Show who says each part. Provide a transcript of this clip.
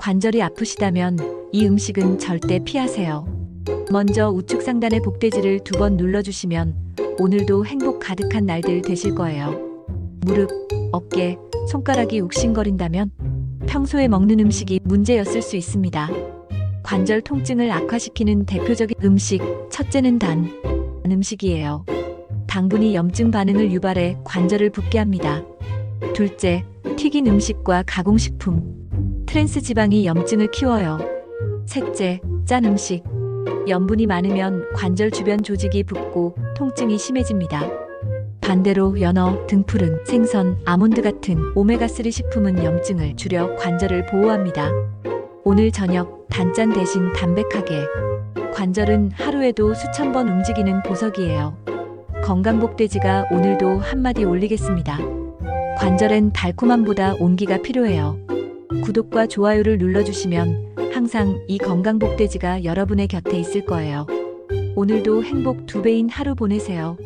Speaker 1: 관절이 아프시다면 이 음식은 절대 피하세요. 먼저 우측 상단의 복돼지를 두 번 눌러주시면 오늘도 행복 가득한 날들 되실 거예요. 무릎, 어깨, 손가락이 욱신거린다면 평소에 먹는 음식이 문제였을 수 있습니다. 관절 통증을 악화시키는 대표적인 음식, 첫째는 단, 음식이에요. 당분이 염증 반응을 유발해 관절을 붓게 합니다. 둘째, 튀긴 음식과 가공식품. 트랜스 지방이 염증을 키워요. 셋째, 짠 음식. 염분이 많으면 관절 주변 조직이 붓고 통증이 심해집니다. 반대로 연어, 등푸른, 생선, 아몬드 같은 오메가3 식품은 염증을 줄여 관절을 보호합니다. 오늘 저녁 단짠 대신 담백하게. 관절은 하루에도 수천 번 움직이는 보석이에요. 건강복돼지가 오늘도 한마디 올리겠습니다. 관절엔 달콤함보다 온기가 필요해요. 구독과 좋아요를 눌러주시면 항상 이 건강복돼지가 여러분의 곁에 있을 거예요. 오늘도 행복 두 배인 하루 보내세요.